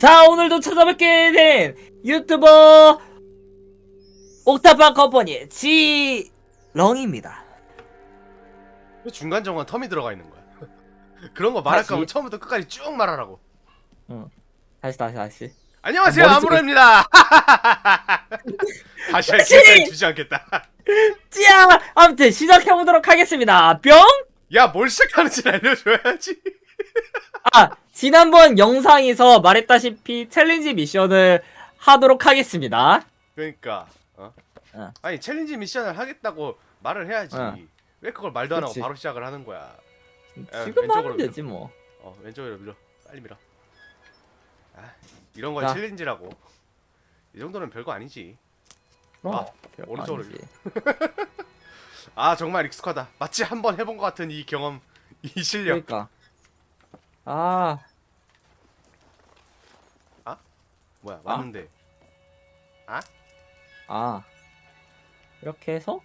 자, 오늘도 찾아뵙게 된 유튜버 옥타파 컴퍼니 지렁입니다. 왜 중간 정원 텀이 들어가 있는 거야? 그런 거 말할 다시. 거면 처음부터 끝까지 쭉 말하라고. 다시, 다시, 다시. 안녕하세요 머릿속에- 아무로입니다. 다시 할 다시! 기회까지 주지 않겠다. 찌야! 아무튼 시작해보도록 하겠습니다. 뿅! 야 뭘 시작하는지 알려줘야지. 아, 지난번 영상에서 말했다시피 챌린지 미션을 하도록 하겠습니다. 그러니까 어? 어. 아니 챌린지 미션을 하겠다고 말을 해야지. 어. 왜 그걸 말도 안 하고 그치. 바로 시작을 하는 거야? 야, 지금 왼쪽으로 하면 되지 뭐. 어 왼쪽으로 밀어. 빨리 밀어. 아 이런 걸 자. 챌린지라고. 이 정도는 별거 아니지. 아, 별거 오른쪽으로 아니지. 아 정말 익숙하다. 마치 한 번 해본 것 같은 이 경험, 이 실력. 그러니까. 아, 뭐야 왔는데 아. 이렇게 해서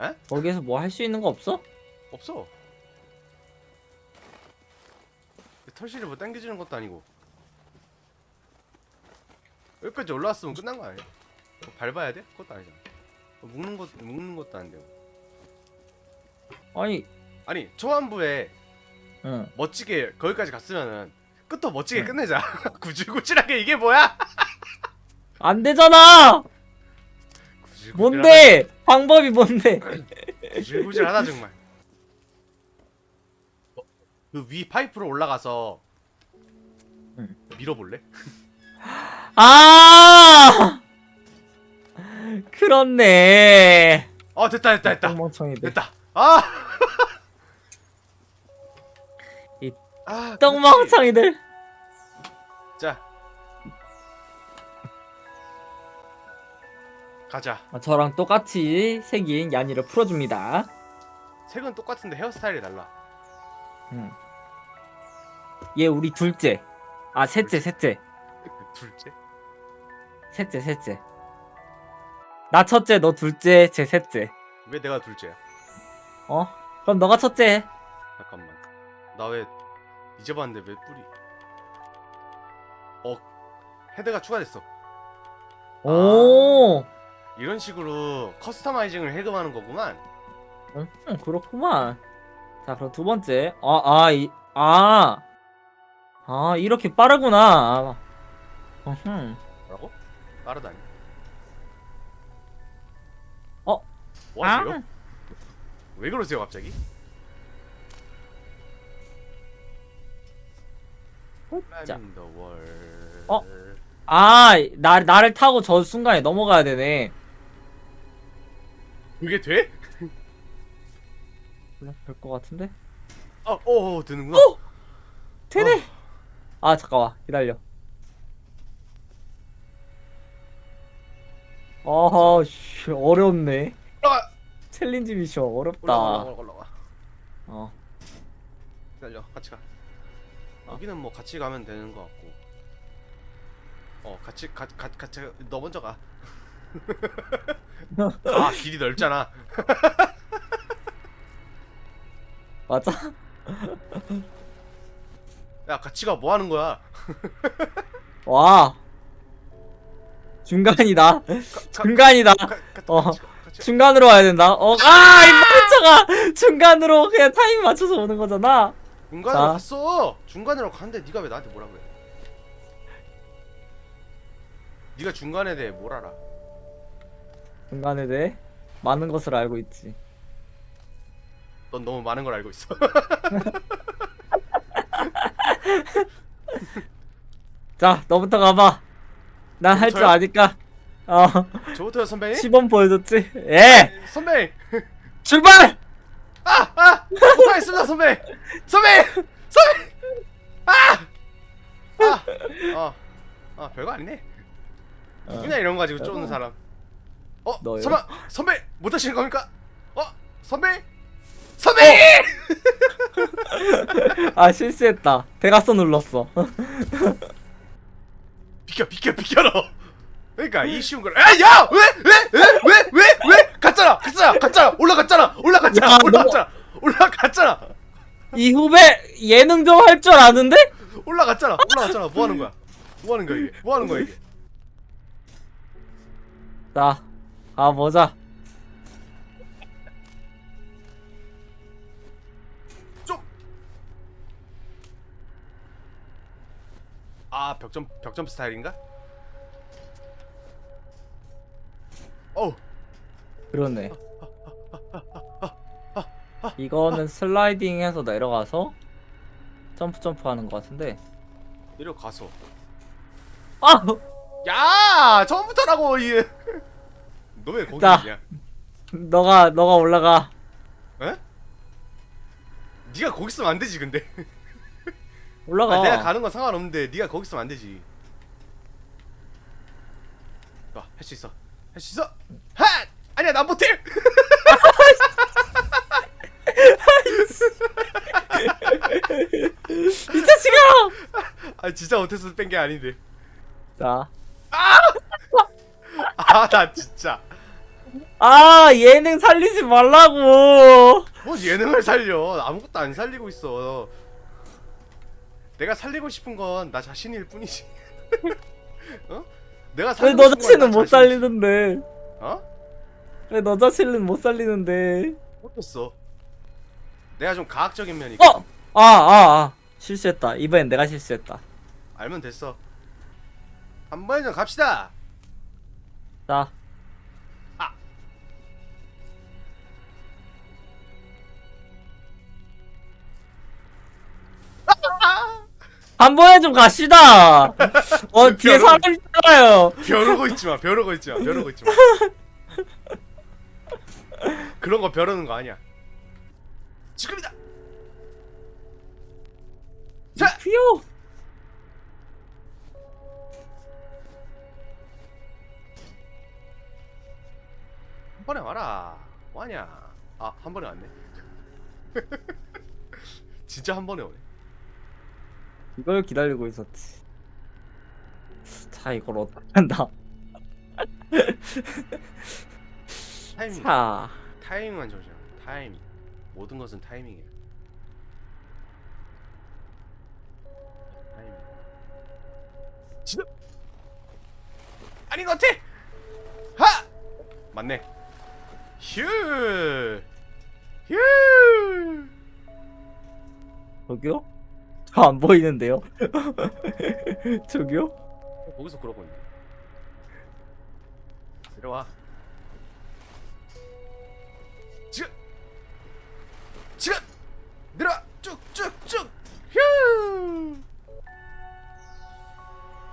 에? 거기에서 뭐 할 수 있는 거 없어? 없어. 털실을 뭐 당겨주는 것도 아니고 여기까지 올라왔으면 끝난 거 아니야? 뭐 밟아야 돼? 그것도 아니잖아. 뭐 묶는 것 묶는 것도 안 되고. 아니, 아니 초반부에 응. 멋지게 거기까지 갔으면은 끝도 멋지게 응. 끝내자. 구질구질하게 이게 뭐야? 안 되잖아! 구질구질하다. 뭔데? 방법이 뭔데? 구질구질하다 정말. 그위 파이프로 올라가서 응. 밀어볼래? 아! 그렇네. 어 됐다 됐다 됐다 똥멍청이들. 됐다. 아. 이 아, 똥멍청이들. 그렇지. 자. 가자. 아, 저랑 똑같이 생긴 야니를 풀어줍니다. 색은 똑같은데 헤어스타일이 달라. 응. 얘 우리 둘째. 아, 셋째, 셋째. 둘째? 셋째, 셋째. 나 첫째, 너 둘째, 쟤 셋째. 왜 내가 둘째야? 어? 그럼 너가 첫째. 해. 잠깐만. 나 왜 이제 봤는데 왜 뿔이? 어, 헤드가 추가됐어. 오, 이런 식으로 커스터마이징을 해금하는 거구만. 음, 그렇구만. 자, 그럼 두 번째. 아, 아, 이, 아. 아, 이렇게 빠르구나. 어흠. 뭐라고? 빠르다니. 어? 뭐 하세요? 왜 그러세요 갑자기? 자. 어? 아, 나, 나를 타고 저 순간에 넘어가야 되네. 그게 돼? 될것 같은데? 어, 어, 어 되는구나. 어? 되네! 아, 잠깐만. 기다려. 아하, 씨, 어렵네. 올라가. 챌린지 미션 어렵다. 올라가, 올라가, 올라가. 어. 기다려, 같이 가. 어. 여기는 뭐 같이 가면 되는 거 같고. 어, 같이 가, 가, 같이 가. 너 먼저 가. 아, 길이 넓잖아. 맞아? 야, 같이 가. 뭐 하는 거야? 와. 중간이다. 중간이다. 가, 가, 어. 같이 가, 같이 가. 중간으로 와야 된다. 어, 아, 이 멍청아! 중간으로 그냥 타이밍 맞춰서 오는 거잖아. 중간으로 자. 갔어. 중간으로 갔는데 네가 왜 나한테 뭐라 그래? 네가 중간에 대해 뭘 알아? 중간에 대해 많은 것을 알고 있지. 넌 너무 많은 걸 알고 있어. 자, 너부터 가봐. 난 할 줄 저요? 아니까. 어, 저부터요 선배님? 시범 보여줬지? 예! 선배님! 출발! 아! 아! 뭐가 있습니다 선배! 선배! 선배! 아! 아! 아, 아 별거 아니네. 어, 그냥 이런 거 가지고 쪼는 사람. 어? 너요? 설마 선배 못하시는 겁니까? 어? 선배? 선배! 아, 실수했다. 대각선 눌렀어. 비켜 비켜 비켜라. 그러니까 이 쉬운 걸. 아, 야! 왜? 왜? 왜? 왜? 왜? 왜? 갔잖아. 갔잖아. 갔잖아. 올라갔잖아. 올라갔잖아. 야, 올라갔잖아. 올라갔잖아. 이 후배 예능 좀 할 줄 아는데? 올라갔잖아 올라갔잖아 뭐 하는 거야 뭐 하는 거야 이게 뭐 하는 거야 이게 자, 가보자. 아 벽점 벽점 스타일인가? 어우 그러네. 이거는 슬라이딩해서 내려가서 점프 점프 하는 것 같은데. 내려가서 아! 야 처음부터라고 이게 너왜 거기 자. 있냐 너가 너가 올라가. 에? 네가 거기 있으면 안 되지 근데 올라가. 아, 내가 가는 건 상관없는데 네가 거기 있으면 안 되지 와할 수 있어 할 수 있어 하 아니야 난 못해 이 자식아! 아 진짜 못해서 뺀 게 아닌데 자. 아 나 진짜 아, 예능 살리지 말라고. 뭐 예능을 살려 아무것도 안 살리고 있어 내가 살리고 싶은 건 나 자신일 뿐이지 어? 내가 왜 살리고 너 싶은 건나 자신은 못 자신이지. 살리는데? 어? 왜너 자신은 못 살리는데? 못했어 내가 좀 과학적인 면이 어! 아, 아, 아. 실수했다. 이번엔 내가 실수했다. 알면 됐어 한 번에 좀 갑시다 자. 아. 한 번에 좀 갑시다. 어, 뒤에. 사람 있잖아요. 벼르고 있지 마 벼르고 있지 마 벼르고 있지 마 그런 거 벼르는 거 아니야 지금이다 자! 휘요. 한 번에 와라 뭐하냐 아 한 번에 왔네 진짜 한 번에 오네 이걸 기다리고 있었지. 자, 이걸 어떻게 한다. 타이밍 자, 타이밍만 조심 타이밍. 모든 것은 타이밍이야. 타이밍. 지금! 아닌 것 같아! 하! 맞네. 휴 휴! 저기요? 저안 보이는데요? 저기요? 거기서 그러고 있네. 내려와 지금 내려와 쭉쭉쭉! 휴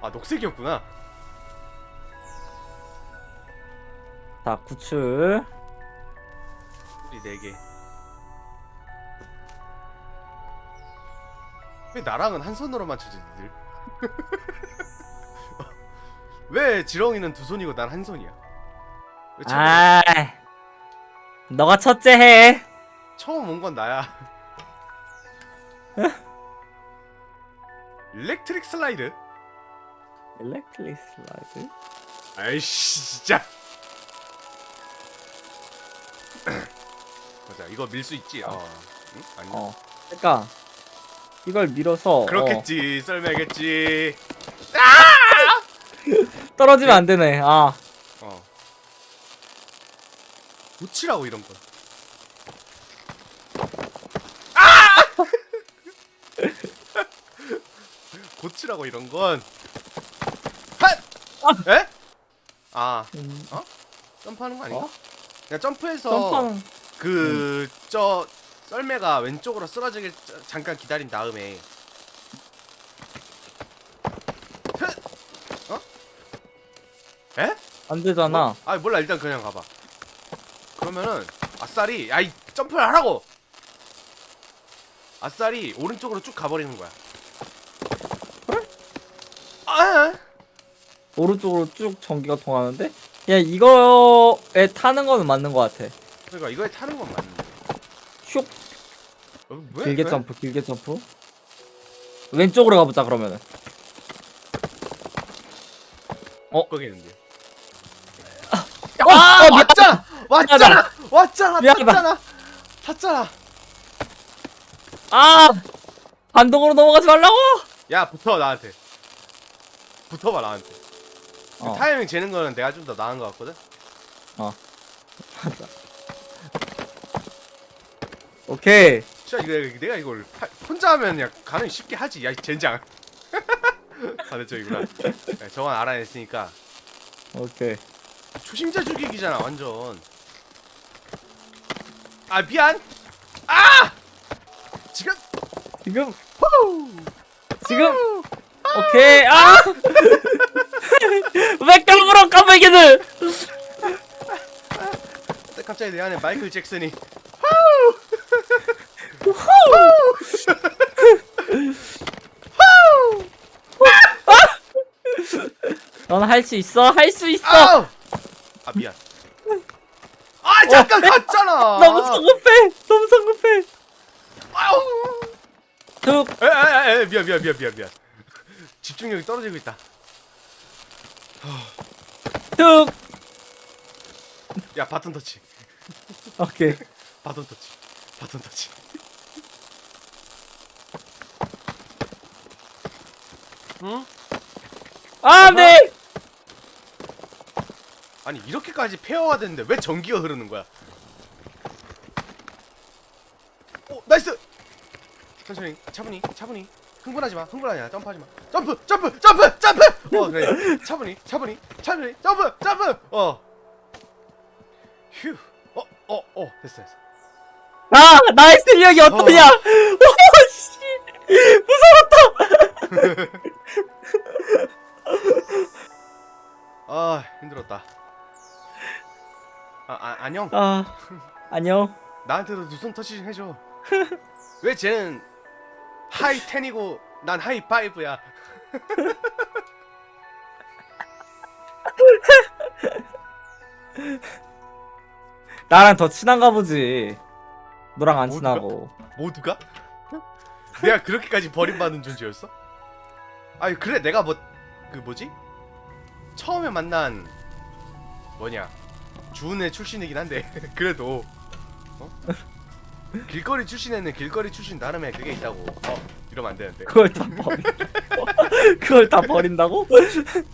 아 녹색이었구나. 자, 구출. 우리 네 개. 왜 나랑은 한 손으로만 쳐지 니들? 왜 지렁이는 두 손이고 난 한 손이야? 왜 아, 너가 첫째 해. 처음 온 건 나야 일렉트릭 슬라이드 일렉트릭 슬라이드? 아이씨 진짜 보자 이거 밀 수 있지 어 응? 아니 어. 그러니까 이걸 밀어서 그렇겠지 썰매겠지 어, 떨어지면 안 되네. 아, 어. 고치라고 이런 거. 고치라고 이런 건. 핫! 에? 아, 음, 점프하는 거 아닌가? 어? 그냥 점프해서 점프하는 그 저 썰매가 왼쪽으로 쓰러지길 자- 잠깐 기다린 다음에 흐! 어? 에? 안 되잖아. 아 몰라 일단 그냥 가봐 그러면은 아싸리 야이 점프를 하라고 아싸리 오른쪽으로 쭉 가버리는 거야 그래? 아 오른쪽으로 쭉 전기가 통하는데? 야, 이거에 타는 거는 맞는 것 같아. 그러니까 이거에 타는 건 맞는데 슉! 어, 왜? 길게 왜? 점프, 길게 점프. 왼쪽으로 가보자, 그러면은. 거기는데 어, 아 어, 미안. 왔잖아 왔잖아 왔잖아 미안하다. 탔잖아 탔잖아 아! 반동으로 넘어가지 말라고! 야 붙어 나한테. 붙어봐 나한테. 어. 타이밍 재는 거는 내가 좀 더 나은 것 같거든? 오케이. 진짜 이거 내가 이걸 하- 혼자 하면 그냥 가능히 쉽게 하지. 야이 젠장. 반대쪽이구나. 야, 저건 알아냈으니까. 오케이. 초심자 죽이기잖아 완전. 아 미안! 아 지금 후 지금 오케이 아 왜 까불어 까불기들 갑자기 내 안에 마이클 잭슨이 넌 할 수 있어 할 수 있어 아우 아 미안 아 잠깐 갔잖아 어. 너무 성급해 아우 툭. 에에에 미안 미안 미안 미안 미안. 집중력이 떨어지고 있다. 툭. 야 바톤 터치. 오케이. 바톤 터치. 바톤 터치. 응? 안돼! 아니 이렇게까지 페어가 됐는데 왜 전기가 흐르는 거야? 오 나이스! 천천히 차분히 차분히. 흥분하지 마. 흥분하지 마. 점프하지 마. 점프 점프 점프 점프! 어 그래. 차분히 차분히 차분히. 점프 점프! 어. 휴. 어어 어. 됐어 됐어. 아 나의 실력이 어떠냐? 오씨. 무서웠다. 아 힘들었다. 아, 아 안녕. 아 안녕. 나한테도 누선 터치 좀 해줘. 왜 쟤는 하이 10이고 난 하이 5야 나랑 더 친한가 보지 너랑 안 모두가? 친하고 모두가? 내가 그렇게까지 버림받은 존재였어? 아니 그래 내가 뭐 그 뭐지? 처음에 만난 뭐냐 주은의 출신이긴 한데 그래도 어? 길거리 출신에는 길거리 출신 나름의 그게 있다고. 어 이러면 안 되는데. 그걸 다 버린다고 그걸 다 버린다고?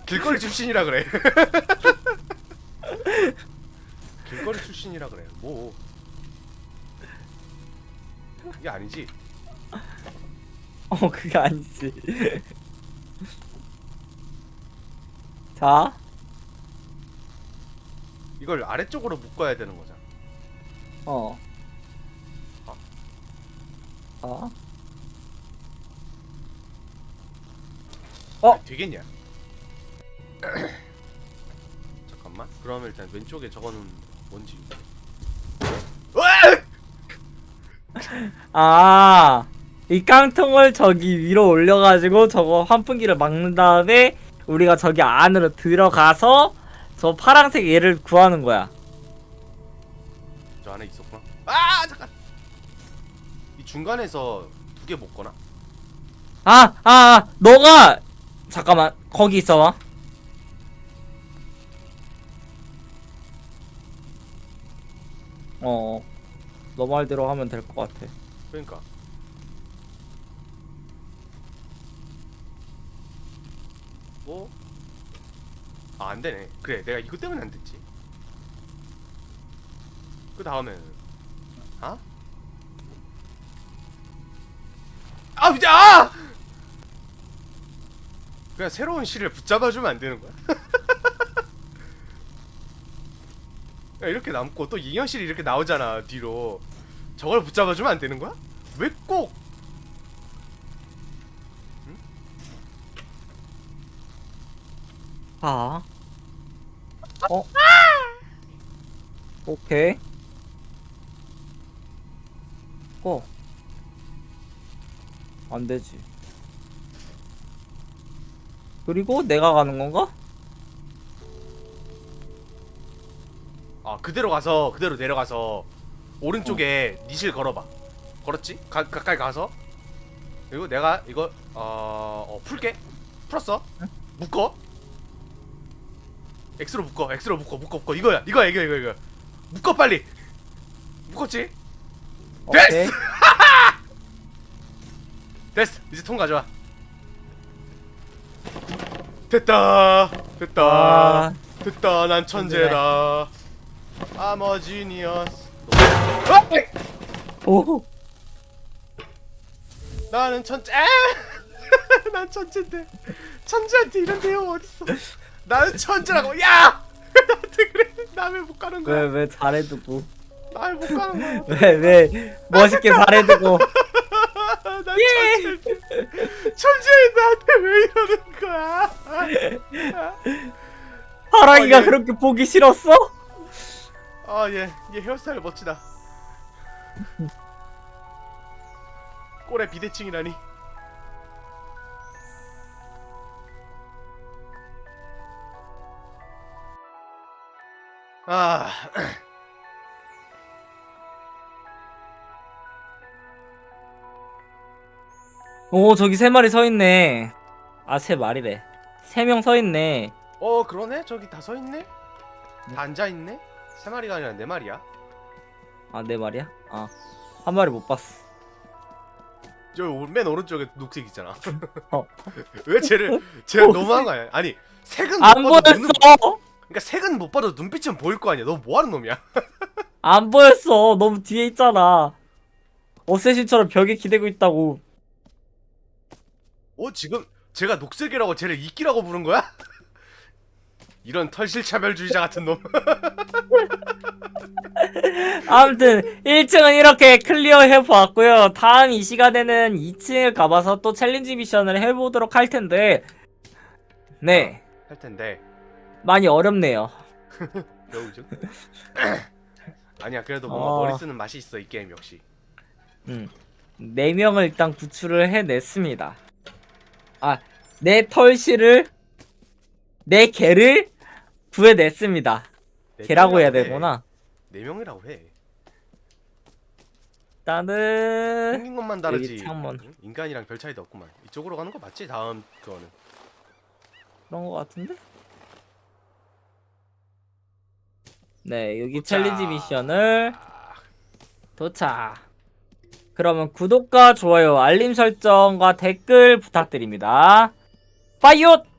길거리 출신이라 그래. 길거리 출신이라 그래. 뭐. 그게 아니지. 어 그게 아니지. 자. 이걸 아래쪽으로 묶어야 되는 거잖아. 어. 어? 어? 어? 어? 되겠냐? 잠깐만. 그럼 일단 왼쪽에 저거는 뭔지. 아, 이 깡통을 저기 위로 올려가지고 저거 환풍기를 막는 다음에 우리가 저기 안으로 들어가서 저 파란색 얘를 구하는 거야. 저 안에 있었구나. 아 중간에서 두개못 거나? 아, 아, 아, 너가 잠깐만 거기 있어봐. 어, 너 말대로 하면 될 것 같아. 그러니까. 뭐? 아, 안 되네. 그래, 내가 이거 때문에 안 됐지. 그 다음에는, 아? 아, 진짜! 아! 그냥 새로운 실을 붙잡아주면 안 되는 거야? 야, 이렇게 남고 또 잉여실이 이렇게 나오잖아, 뒤로. 저걸 붙잡아주면 안 되는 거야? 왜 꼭? 아. 어? 오케이. 어. 안 되지. 그리고 내가 가는 건가? 아 그대로 가서 그대로 내려가서 오른쪽에 니실 걸어봐. 걸었지? 가, 가까이 가서 그리고 내가 이거 어, 어 풀게. 풀었어. 묶어. X로 묶어. X로 묶어. 묶어 묶어. 이거야. 이거야. 이거 이거 이거. 묶어 빨리. 묶었지? 오케이. 됐어. 이제 통 가져와. 됐다. 됐다. 아, 됐다. 난 천재다. 아머 지니어스. 어? 오, 나는 천재. 아! 난 천재인데. 천재한테 이런 대우 어딨어? 나는 천재라고. 야! 나한테 그래. 나 왜 못 가는 왜, 거야. 왜 잘해두고. 나 왜 못 가는 거야. 왜, 왜, 멋있게 잘해두고. 난 천재 천재인 나한테 왜 이러는 거야? 하랑이가 어, 예. 그렇게 보기 싫었어? 아 얘 얘 헤어스타일 멋지다. 꼴에 비대칭이라니. 아 오, 저기 세 마리 서 있네. 아, 세 마리래. 세 명 서 있네. 어 그러네 저기 다 서 있네 다 앉아 있네 세 마리가 아니라 네 마리야 아, 네 마리야? 아, 한 마리 못 봤어. 저맨 오른쪽에 녹색 있잖아 어. 왜 쟤를 쟤가 너무한 거 아니야 아니 색은 못안 봐도 보였어! 그러니까 색은 못 봐도 눈빛은 보일 거 아니야 너 뭐하는 놈이야 안 보였어. 너무 뒤에 있잖아. 어쌔신처럼 벽에 기대고 있다고. 어 지금 제가 녹색이라고 쟤를 이끼라고 부른 거야? 이런 털실차별주의자 같은 놈 아무튼 1층은 이렇게 클리어 해보았고요. 다음 이 시간에는 2층을 가봐서 또 챌린지 미션을 해보도록 할 텐데 네 할 텐데 많이 어렵네요. 겨우 좀 아니야 그래도 뭔가 어. 머리 쓰는 맛이 있어 이 게임 역시 음, 4명을 일단 구출을 해냈습니다. 아, 내 털실을 내 개를 구해냈습니다. 네 개라고 해야 명이라고 해. 되구나. 네 명이라고 해 일단은 생긴 것만 다르지 여기 창문. 응? 인간이랑 별 차이도 없구만 이쪽으로 가는 거 맞지? 다음 그거는 그런 것 같은데? 네, 여기 도착. 챌린지 미션을 도착. 그러면 구독과 좋아요, 알림 설정과 댓글 부탁드립니다. 빠이옷!